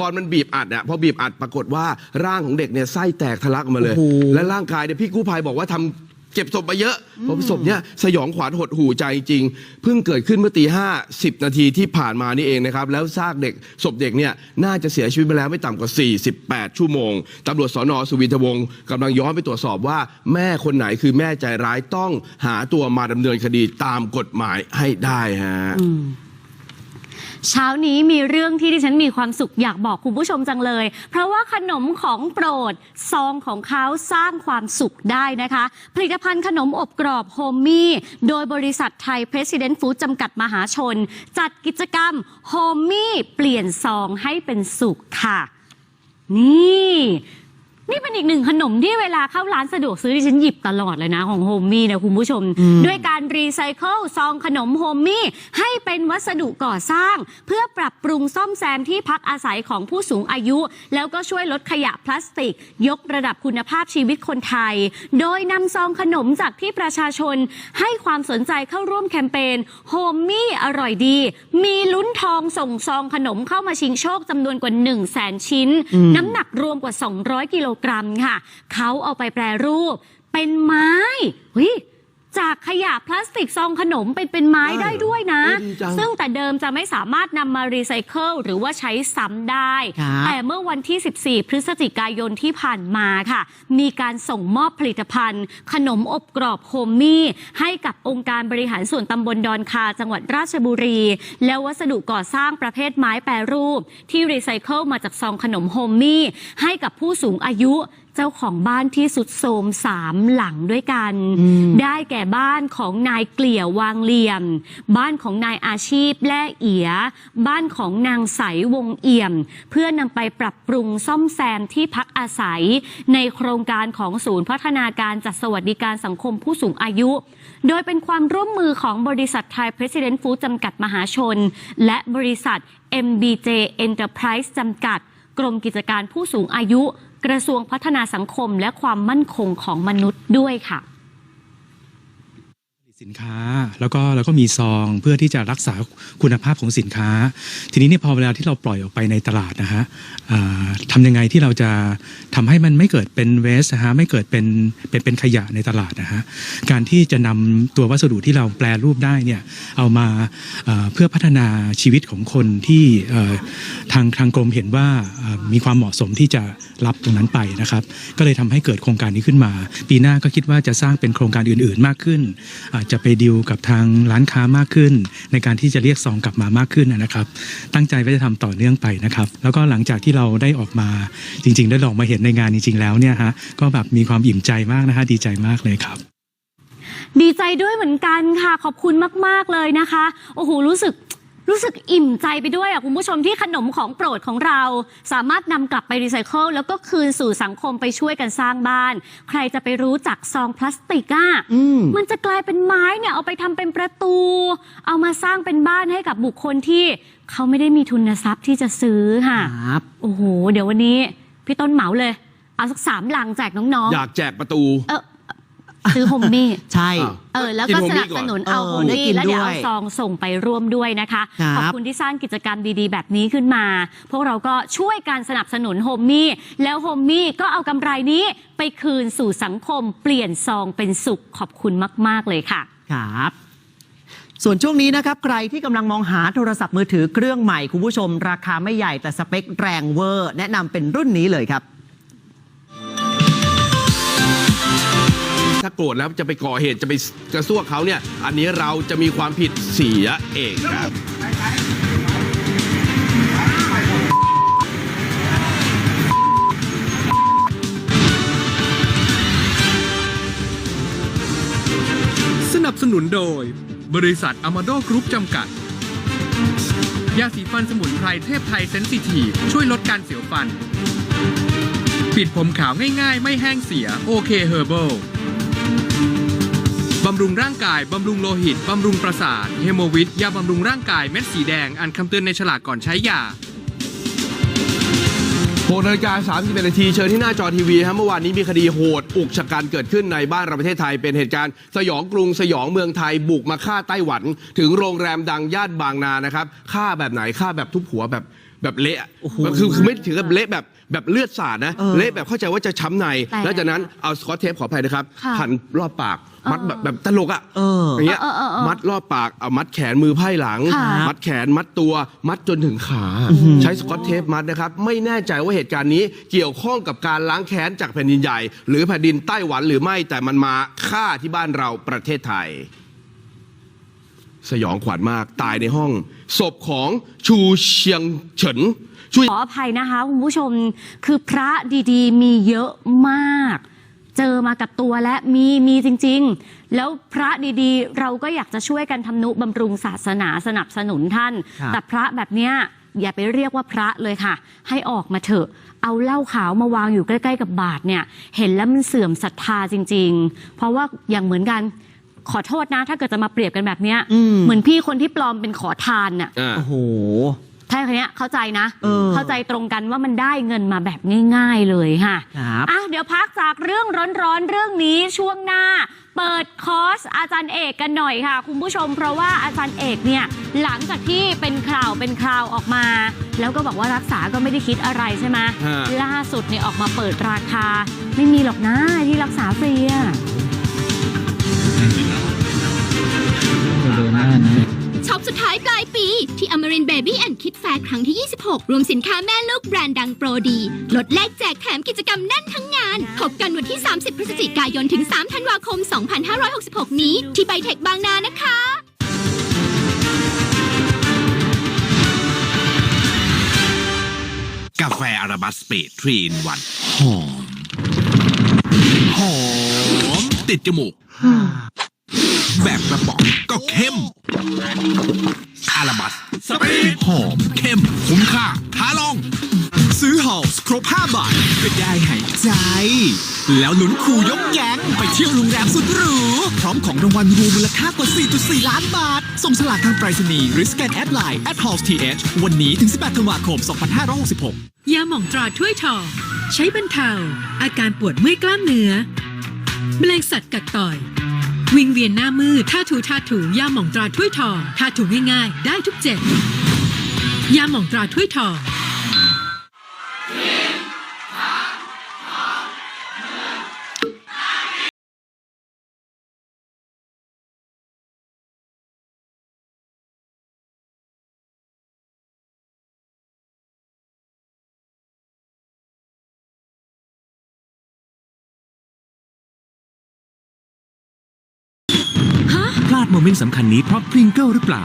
กรณ์มันบีบอัดอะพอบีบอัดปรากฏว่าร่างของเด็กเนี่ยไส้แตกทะลักออกมาเลยโอ้โหและร่างกายเนี่ยพี่กู้ภัยบอกว่าทำเก็บศพมาเยอะเพราะศพเนี่ยสยองขวัญหดหูใจจริง เพิ่งเกิดขึ้นเมื่อตีห้าสิบนาทีที่ผ่านมานี่เองนะครับ แล้วซากเด็กศพเด็กเนี่ยน่าจะเสียชีวิตมาแล้วไม่ต่ำกว่า 48 ชั่วโมงตำรวจสนสุวินทวงศ์กำลังย้อนไปตรวจสอบว่า แม่คนไหนคือแม่ใจร้ายต้องหาตัวมาดำเนินคดีตามกฎหมายให้ได้ฮะ เช้านี้มีเรื่องที่ดิฉันมีความสุขอยากบอกคุณผู้ชมจังเลย เพราะว่าขนมของโปรด ซองของเขาสร้างความสุขได้นะคะ ผลิตภัณฑ์ขนมอบกรอบโฮมมี่โดยบริษัทไทย President Food จำกัดมหาชน จัดกิจกรรมโฮมมี่เปลี่ยนซองให้เป็นสุขค่ะ นี่ นี่เป็นอีกหนึ่งขนมที่เวลาเข้าร้านสะดวกซื้อที่ฉันหยิบตลอดเลยนะของโฮมมี่เนี่ยคุณผู้ชม ด้วยการรีไซเคิลซองขนมโฮมมี่ให้เป็นวัสดุก่อสร้าง เพื่อปรับปรุงซ่อมแซมที่พักอาศัยของผู้สูงอายุ แล้วก็ช่วยลดขยะพลาสติก ยกระดับคุณภาพชีวิตคนไทย โดยนำซองขนมจากที่ประชาชน ให้ความสนใจเข้าร่วมแคมเปญโฮมมี่อร่อยดี มีลุ้นทองส่งซองขนมเข้ามาชิงโชคจำนวนกว่า 1 0 0 0 0แสนชิ้น น้ำหนักรวมกว่า 200กิโลกรัมค่ะ เขาเอาไปแปรรูปเป็นไม้เฮ้ย จากขยะพลาสติกซองขนมเป็นเป็นไม้ได้ได้ด้วยนะ เออดีจังซึ่งแต่เดิมจะไม่สามารถนำมารีไซเคิลหรือว่าใช้ซ้ำได้ ครับแต่เมื่อวันที่ 14 พฤศจิกายนที่ผ่านมาค่ะ มีการส่งมอบผลิตภัณฑ์ ขนมอบกรอบโฮมมี่ให้กับองค์การบริหารส่วนตำบลดอนคาจังหวัดราชบุรี แล้ววัสดุก่อสร้างประเภทไม้แปรรูป ที่รีไซเคิลมาจากซองขนมโฮมมี่ให้กับผู้สูงอายุเจ้าของบ้านที่สุดโทรมสามหลังด้วยกัน ได้แก่บ้านของนายเกลี่ยวางเหลี่ยม บ้านของนายอาชีพแล่เอีย บ้านของนางใสวงเอี่ยม เพื่อนำไปปรับปรุงซ่อมแซมที่พักอาศัย ในโครงการของศูนย์พัฒนาการจัดสวัสดิการสังคมผู้สูงอายุ โดยเป็นความร่วมมือของบริษัทไทย President Food จำกัดมหาชน และบริษัท MBJ Enterprise จำกัด กรมกิจการผู้สูงอายุ กระทรวงพัฒนาสังคมและความมั่นคงของมนุษย์ด้วยค่ะ สินค้าแล้วก็แล้วก็มีซองเพื่อที่จะรักษาคุณภาพของสินค้า ทีนี้เนี่ยพอเวลาที่เราปล่อยออกไปในตลาดนะฮะทำยังไงที่เราจะทำให้มันไม่เกิดเป็นเวสนะฮะไม่เกิดเป็นเป็นเป็นขยะในตลาดนะฮะการที่จะนำตัววัสดุที่เราแปลรูปได้เนี่ยเอามาเพื่อพัฒนาชีวิตของคนที่ทางทางกรมเห็นว่ามีความเหมาะสมที่จะรับตรงนั้นไปนะครับ ก็เลยทำให้เกิดโครงการนี้ขึ้นมา ปีหน้าก็คิดว่าจะสร้างเป็นโครงการอื่น ๆ มากขึ้นอาจจะไปดิวกับทางร้านค้ามากขึ้น ในการที่จะเรียกซองกลับมามากขึ้นนะครับ ตั้งใจว่าจะทำต่อเนื่องไปนะครับ แล้วก็หลังจากที่เราได้ออกมาจริง ๆ ได้ลองมาเห็นในงานจริง ๆ แล้วเนี่ยฮะก็แบบมีความอิ่มใจมากนะฮะดีใจมากเลยครับ ดีใจด้วยเหมือนกันค่ะขอบคุณมาก ๆเลยนะคะโอ้โหรู้สึก รู้สึกอิ่มใจไปด้วยอะคุณผู้ชมที่ขนมของโปรดของเรา สามารถนำกลับไปรีไซเคิลแล้วก็คืนสู่สังคมไปช่วยกันสร้างบ้าน ใครจะไปรู้จักซองพลาสติกอะ อืม มันจะกลายเป็นไม้เนี่ยเอาไปทำเป็นประตู เอามาสร้างเป็นบ้านให้กับบุคคลที่เขาไม่ได้มีทุนทรัพย์ที่จะซื้อค่ะ ครับ โอ้โห เดี๋ยววันนี้ พี่ต้นเหมาเลย เอาสักสามลังแจกน้องอยากแจกประตูๆเออ ซื้อโฮมมี่ใช่อ้าวเออแล้วก็กินโฮสมมี่นับก่อนสนุนเอาเออโฮมได้มี่กินแล้วเดี๋ยวด้เอาวยซองส่งไปร่วมด้วยนะคะครับขอบคุณที่สร้างกิจกรรมดีๆ แบบนี้ขึ้นมา พวกเราก็ช่วยการสนับสนุนโฮมมี่แล้วโฮมมี่ก็เอากำไรนี้ไปคืนสู่สังคม เปลี่ยนซองเป็นสุขขอบคุณมาก ๆ เลยค่ะ ครับส่วนช่วงนี้นะครับใครที่กำลังมองหาโทรศัพท์มือถือเครื่องใหม่ คุณผู้ชม ราคาไม่ใหญ่แต่สเปคแรงเวอร์ แนะนำเป็นรุ่นนี้เลยครับ โกรธแล้วจะไปก่อเหตุจะไปกระซวกเขาเนี่ย อันนี้เราจะมีความผิดเสียเองครับสนับสนุนโดย บริษัทอมาโดกรุ๊ปจำกัด ยาสีฟันสมุนไพรเทพไทยเซนซิทีฟช่วยลดการเสียวฟัน ปิดผมขาวง่ายๆ ไม่แห้งเสียโอเคเฮอร์เบิล บำรุงร่างกาย บำรุงโลหิต บำรุงประสาท เฮโมวิตยาบำรุงร่างกายเม็ดสีแดงอ่านคำเตือนในฉลากก่อนใช้ยา6นาฬิกา31นาทีเชิญที่หน้าจอทีวีครับเมื่อวานนี้มีคดีโหด อุกชะกันเกิดขึ้นในบ้านเราประเทศไทย เป็นเหตุการณ์สยองกรุงสยองเมืองไทยบุกมาฆ่าไต้หวัน ถึงโรงแรมดังย่านบางนานะครับฆ่าแบบไหนฆ่าแบบทุบหัวแบบแบบเละอะโอ้โหคือคือไม่ถึงกับเละแบบ แบบเลือดสาดนะเออเละแบบเข้าใจว่าจะช้ำในแต่แล้วจากนั้นเอาสกอตเทปขออภัยนะครับค่ะพันรอบปากมัดแบบแบบตลกอะเอออย่างเงี้ยเออเออเออมัดรอบปากเอามัดแขนมือไพ่หลังค่ะมัดแขนมัดตัว มัดจนถึงขา ใช้สกอตเทปมัดนะครับไม่แน่ใจว่าเหตุการณ์นี้เกี่ยวข้องกับการล้างแค้นจากแผ่นดินใหญ่ หรือแผ่นดินไต้หวันหรือไม่แต่มันมาฆ่าที่บ้านเราประเทศไทย สยองขวัญมากตายในห้อง ศพของชูเชียงเฉินชูขออภัยนะคะคุณผู้ชมคือพระดีๆ มีเยอะมาก เจอมากับตัวและมีมีจริง ๆ แล้วพระดีๆ เราก็อยากจะช่วยกันทำนุบำรุงศาสนาสนับสนุนท่านครับแต่พระแบบเนี้ยอย่าไปเรียกว่าพระเลยค่ะ ให้ออกมาเถอะ เอาเหล้าขาวมาวางอยู่ใกล้ ๆ กับบาทเนี่ย เห็นแล้วมันเสื่อมศรัทธาจริง ๆ เพราะว่าอย่างเหมือนกัน ขอโทษนะ ถ้าเกิดจะมาเปรียบกันแบบเนี้ยอืม เหมือนพี่คนที่ปลอมเป็นขอทานน่ะอ่า โอ้โหถ้าคนเนี้ยเข้าใจนะ เออ เข้าใจตรงกันว่ามันได้เงินมาแบบง่าย ๆเลยค่ะ ครับ อะเดี๋ยวพักจากเรื่องร้อนๆ เรื่องนี้ช่วงหน้า เปิดคอร์สอาจารย์เอกกันหน่อยค่ะ คุณผู้ชมเพราะว่าอาจารย์เอกเนี่ยหลังจากที่เป็นข่าวเป็นคราวออกมา แล้วก็บอกว่ารักษาก็ไม่ได้คิดอะไรใช่ไหมฮะ ล่าสุดเนี่ยออกมาเปิดราคา ไม่มีหรอกนะที่รักษาฟรีอะ ช็อปสุดท้ายปลายปี ที่ Amarin Baby and Kid Fair ครั้งที่ 26 รวมสินค้าแม่ลูกแบรนด์ดังโปรดี ลดแลกแจกแถมกิจกรรมแน่นทั้งงาน พบกันวันที่ 30 พฤศจิกายนถึง 3 ธันวาคม 2566 นี้ ที่ไบเทคบางนานะคะกาแฟอาราบัสสเปดทรีนวันหอม หอม ติดจมูก แบบกระป๋องก็เข้มอาราบัสสเปดหอมเข้ม คุ้มค่าท้าลอง ซื้อฮอลส์ครบ 5 บาท ก็ได้หายใจ แล้วลุ้นคูยกแก๊งไปเที่ยวโรงแรมสุดหรู พร้อมของรางวัลรวมมูลค่ากว่า 4.4 ล้านบาท ส่งสลากทางไปรษณีย์หรือสแกนแอดไลน์ at halls th วันนี้ถึง 18ธันวาคม 2566 ยาหม่องตราถ้วยทองใช้บรรเทา อาการปวดเมื่อยกล้ามเนื้อแมลงสัตว์กัดต่อย วิงเวียนหน้ามืดท่าถูท่าถูยาหม่องตราถ้วยทองท่าถูง่ายๆ ได้ทุกเจ็บยาหม่องตราถ้วยทอง ดโมเมนต์สำคัญนี้เพราะพริงเกิลหรือเปล่า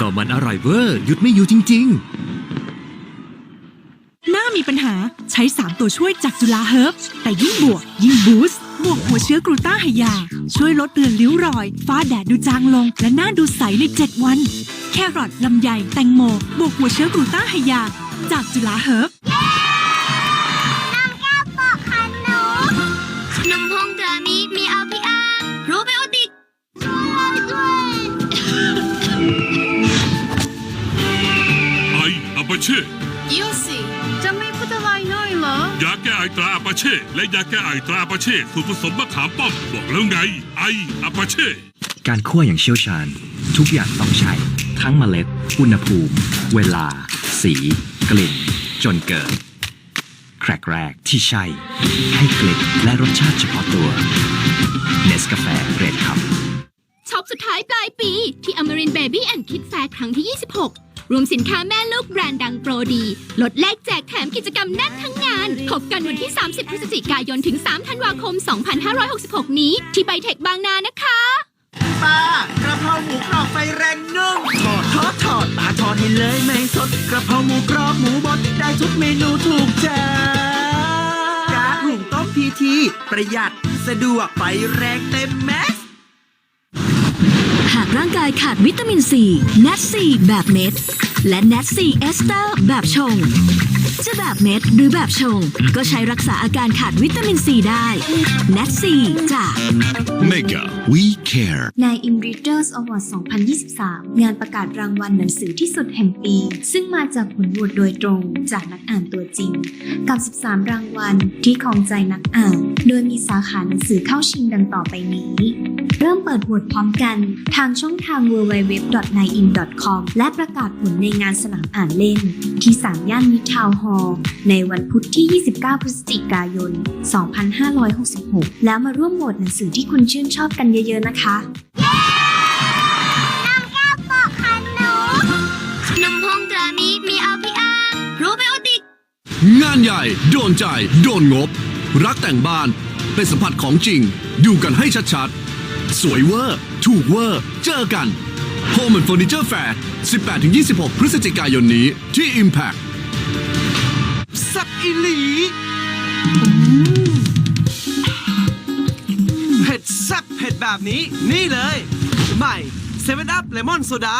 ก็มันอร่อยเวอร์หยุดไม่อยู่จริงๆหน้ามีปัญหาใช้ 3 ตัวช่วยจากจุฬาเฮิร์บแต่ยิ่งบวก ยิ่งบูสต์บวกหัวเชื้อกรูต้าไฮยา ช่วยลดเลือนริ้วรอย ฟ้าแดดดูจางลง และหน้าดูใสใน 7 วัน แครอทลำไยแตงโม บวกหัวเชื้อกรูต้าไฮยา จากจุฬาเฮิร์บ ช่ยูสิจะไม่พูดอะไรหน่อยเหรอยาแก้ไอตราอาปาเช่และยาแก้ไอตราอาปาเช่สูตรผสมมะขามป้อมบอกแล้วไง ไออาปาเช่การคั่วอย่างเชี่ยวชาญ ทุกอย่างต้องใช้ ทั้งเมล็ด อุณหภูมิ เวลา สี กลิ่น จนเกิด แครกแรกที่ใช่ ให้กลิ่นและรสชาติเฉพาะตัวเนสกาแฟเรดคัพช็อปสุดท้ายปลายปี ที่ Amarin Baby and Kid Fair ครั้งที่ 26 รวมสินค้าแม่ลูกแบรนด์ดังโปรดี ลดแลกแจกแถมกิจกรรมแน่นทั้งงานพบกันวันที่ 30 พฤศจิกายนถึง 3 ธันวาคม 2566 นี้ ที่ไบเทคบางนานะคะป้ากระเพราหมูกรอบไฟแรงนึ่งทอดทอดทอดตาทอดให้เลยไม่สด กระเพราหมูกรอบหมูบดได้ทุกเมนูถูกใจการหุงต้มพีทีประหยัดสะดวกไฟแรงเต็มแม็กซ์หาก ร่างกายขาดวิตามินซีเนตซีแบบเม็ด และเนตซีเอสเตอร์แบบชง จะแบบเม็ดหรือแบบชง ก็ใช้รักษาอาการขาดวิตามินซีได้เนตซีจาก Mega We Care ใน In Readers Award 2023 งานประกาศรางวัลหนังสือที่สุดแห่งปี ซึ่งมาจากผลโหวตโดยตรงจากนักอ่านตัวจริง กับ 13 รางวัลที่ครองใจนักอ่าน โดยมีสาขาหนังสือเข้าชิงดังต่อไปนี้ เริ่มเปิดโหวตพร้อมกัน ทางช่องทาง www.9in.com และประกาศผลในงานสนามอ่านเล่น ที่สามย่านมิตรทาวน์ฮอลล์ในวันพุธที่ 29 พฤศจิกายน 2566 แล้วมาร่วมโหวตหนังสือที่คุณชื่นชอบกันเยอะๆนะคะนมพงตรามีมีเอาพี่อ้างโรไบโอติกงานใหญ่ โดนใจ โดนงบ รักแต่งบ้าน เป็นสัมผัสของจริง ดูกันให้ชัดๆ สวยเวอร์ ถูกเวอร์ เจอกัน Home and Furniture Fair 18-26 พฤศจิกายนนี้ที่ Impact สับอีหลีเผ็ดแซ่บเผ็ดแบบนี้ นี่เลย ใหม่เซเว่นอัพเลมอนโซดา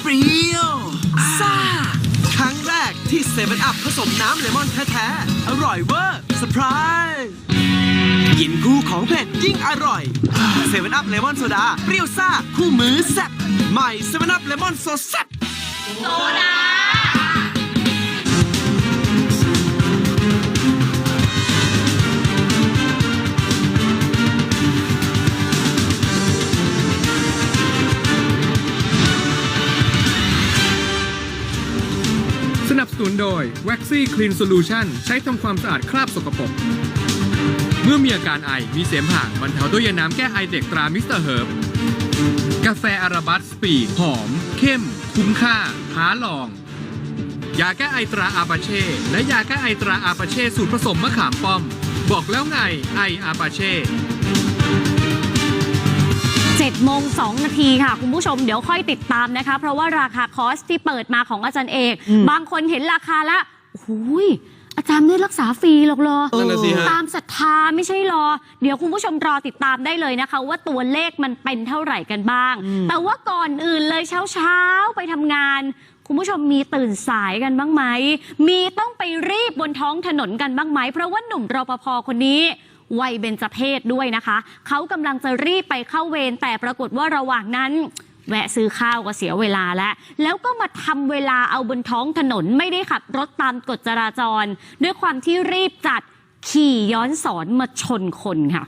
เปรี้ยวซ่า ครั้งแรกที่เซเว่นอัพผสมน้ำเลมอนแท้ๆ อร่อยเวอร์เซอร์ไพรส์ กินคู่ของเผ็ดยิ่งอร่อยเซเว่นอัพเลมอนโซดาเปรี้ยวซ่าคู่มือแซ่บใหม่เซเว่นอัพเลมอนโซแซ่บสนับสนุนโดย Waxy Clean Solution ใช้ทำความสะอาดคราบสกปรก เมื่อมีอาการไอ มีเสมหะบรรเทาด้วยยาน้ำแก้ไอเด็กตรามิสเตอร์เฮิร์บกาแฟอาราบัสสปีดหอม เข้ม คุ้มค่าท้าลอง ยาแก้ไอตราอาปาเช่ และยาแก้ไอตราอาปาเช่สูตรผสมมะขามป้อม บอกแล้วไงไออาปาเช่7โมง2นาทีค่ะ คุณผู้ชมเดี๋ยวค่อยติดตามนะคะ เพราะว่าราคาคอร์สที่เปิดมาของอาจารย์เอกอืมบางคนเห็นราคาละโอ้ย อาจารย์ไม่ได้รักษาฟรีหรอกเหรอ นั่นน่ะสิฮะ ตามศรัทธาไม่ใช่หรอ เดี๋ยวคุณผู้ชมรอติดตามได้เลยนะคะ ว่าตัวเลขมันเป็นเท่าไหร่กันบ้าง แต่ว่าก่อนอื่นเลยเช้าเช้าๆ ไปทำงาน คุณผู้ชมมีตื่นสายกันบ้างไหม มีต้องไปรีบบนท้องถนนกันบ้างไหม เพราะว่าหนุ่มรปภคนนี้ วัยเบญจเพศด้วยนะคะ เขากำลังจะรีบไปเข้าเวรแต่ปรากฏว่าระหว่างนั้น แวะซื้อข้าวก็เสียเวลาแล้ว แล้วก็มาทำเวลาเอาบนท้องถนนไม่ได้ขับรถตามกฎจราจร ด้วยความที่รีบจัดขี่ย้อนสอนมาชนคนค่ะ